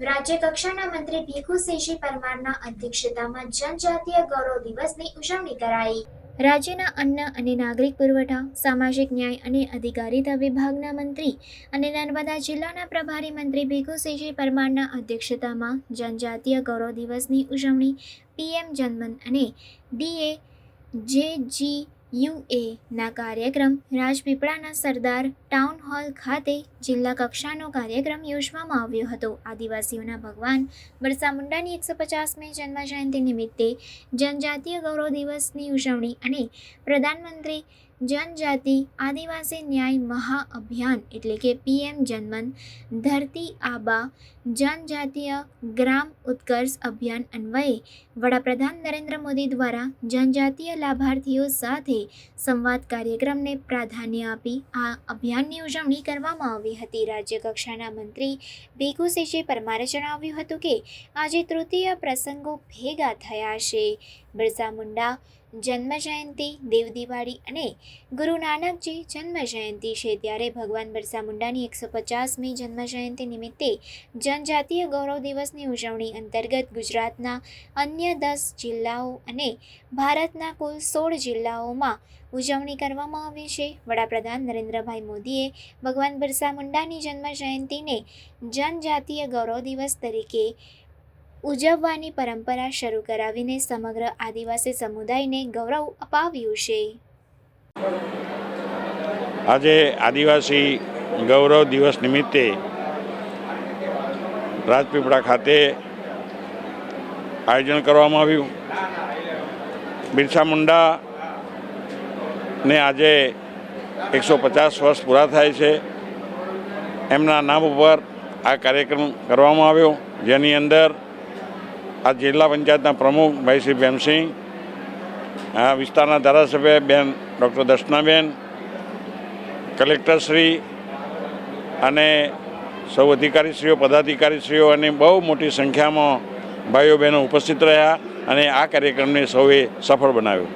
રાજ્ય કક્ષાના મંત્રી ભીખુસિંહજી પરમારના અધ્યક્ષતામાં જનજાતીય ગૌરવ દિવસની ઉજવણી કરાઈ. રાજ્યના અન્ન અને નાગરિક પુરવઠા, સામાજિક ન્યાય અને અધિકારીતા વિભાગના મંત્રી અને નર્મદા જિલ્લાના પ્રભારી મંત્રી ભીખુસિંહજી પરમારના અધ્યક્ષતામાં જનજાતીય ગૌરવ દિવસની ઉજવણી પીએમ જનમન અને ડીએ જે જી યુએ ના કાર્યક્રમ રાજપીપળાના સરદાર ટાઉન હોલ ખાતે જિલ્લા કક્ષાનો કાર્યક્રમ યોજવામાં આવ્યો હતો. આદિવાસીઓના ભગવાન બિરસા મુંડાની એકસો પચાસમી જન્મ જયંતિ નિમિત્તે જનજાતીય ગૌરવ દિવસની ઉજવણી અને પ્રધાનમંત્રી જનજાતિ આદિવાસી ન્યાય મહાઅભિયાન એટલે કે પીએમ જનમન ધરતી આબા જનજાતીય ગ્રામ ઉત્કર્ષ અભિયાન અન્વયે વડાપ્રધાન નરેન્દ્ર મોદી દ્વારા જનજાતીય લાભાર્થીઓ સાથે સંવાદ કાર્યક્રમને પ્રાધાન્ય આપી આ અભિયાનની ઉજવણી કરવામાં આવી હતી. રાજ્યકક્ષાના મંત્રી ભીખુસિંહજી પરમારે જણાવ્યું હતું કે આજે તૃતીય પ્રસંગો ભેગા થયા છે. બિરસા મુંડા જન્મ દેવદિવાળી દેવ દિવાળી અને ગુરુ નાનકજી જન્મ જયંતિ છે. ત્યારે ભગવાન બિરસા મુંડાની એકસો પચાસમી જન્મજયંતિ નિમિત્તે જનજાતીય ગૌરવ દિવસની ઉજવણી અંતર્ગત ગુજરાતના અન્ય દસ જિલ્લાઓ અને ભારતના કુલ સોળ જિલ્લાઓમાં ઉજવણી કરવામાં આવી છે. વડાપ્રધાન નરેન્દ્રભાઈ મોદીએ ભગવાન બિરસા મુંડાની જન્મજયંતિને જનજાતીય ગૌરવ દિવસ તરીકે ઉજવવાની પરંપરા શરૂ કરાવીને સમગ્ર આદિવાસી સમુદાયને ગૌરવ અપાવ્યું છે. આજે આદિવાસી ગૌરવ દિવસ નિમિત્તે રાજપીપળા ખાતે આયોજન કરવામાં આવ્યું. બિરસા મુંડા ને આજે એકસો પચાસ વર્ષ પૂરા થાય છે. એમના નામ ઉપર આ કાર્યક્રમ કરવામાં આવ્યો. જેની અંદર આ જિલ્લા પંચાયતના પ્રમુખ ભાઈ શ્રી ભીમસિંહ આ વિસ્તારના ધારાસભ્ય બેન ડૉક્ટર દર્શનાબેન, કલેક્ટરશ્રી અને સૌ અધિકારીશ્રીઓ, પદાધિકારીશ્રીઓ અને બહુ મોટી સંખ્યામાં ભાઈઓ બહેનો ઉપસ્થિત રહ્યા અને આ કાર્યક્રમને સૌએ સફળ બનાવ્યો.